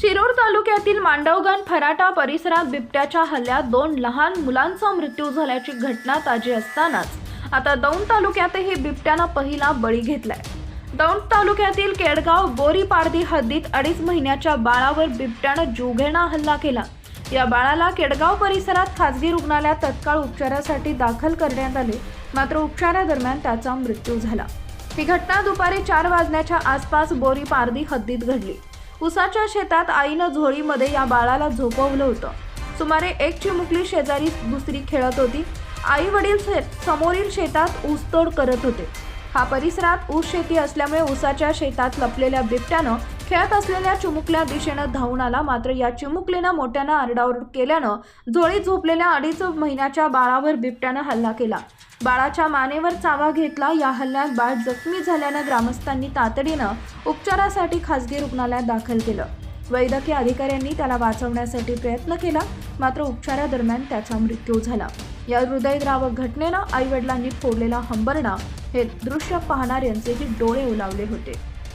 शिरूर तालुक्यातील मांडवगण फराटा परिसरात बिबट्याच्या हल्ल्यात दोन लहान मुलांचा मृत्यू झाल्याची घटना ताजी असतानाच आता दौंड तालुक्यातही बिबट्यानं पहिला बळी घेतलाय. दौंड तालुक्यातील केडगाव बोरीपारदी हद्दीत अडीच महिन्याच्या बाळावर बिबट्यानं जीवघेणा हल्ला केला. या बाळाला केडगाव परिसरात खासगी रुग्णालयात तत्काळ उपचारासाठी दाखल करण्यात आले. मात्र उपचारादरम्यान त्याचा मृत्यू झाला. ही घटना दुपारी चार वाजण्याच्या आसपास बोरी पारदी हद्दीत घडली. उसाच्या शेतात आईनं झोळीमध्ये या बाळाला झोपवलं होतं. सुमारे एक चिमुकली शेजारी दुसरी खेळत होती. आई वडील समोरील शेतात ऊसतोड करत होते. हा परिसरात ऊस शेती असल्यामुळे ऊसाच्या शेतात लपलेल्या बिबट्यानं खेळत असलेल्या चिमुकल्या दिशेनं धावून आला मात्र या चिमुकलीनं मोठ्यानं आरडाओरड केल्यानं झोळीत झोपलेल्या अडीच महिन्याच्या बाळावर बिबट्यानं हल्ला केला. बाळाच्या मानेवर चावा घेतला. या हल्ल्यात बाळ जखमी झाल्यानं ग्रामस्थांनी तातडीनं उपचारासाठी खासगी रुग्णालयात दाखल केलं. वैद्यकीय अधिकाऱ्यांनी त्याला वाचवण्यासाठी प्रयत्न केला मात्र उपचारादरम्यान त्याचा मृत्यू झाला. या हृदयद्रावक घटनेनं आईवडिलांनी फोडलेला हंबरडा हे दृश्य पाहणाऱ्यांचेही डोळे उलावले होते.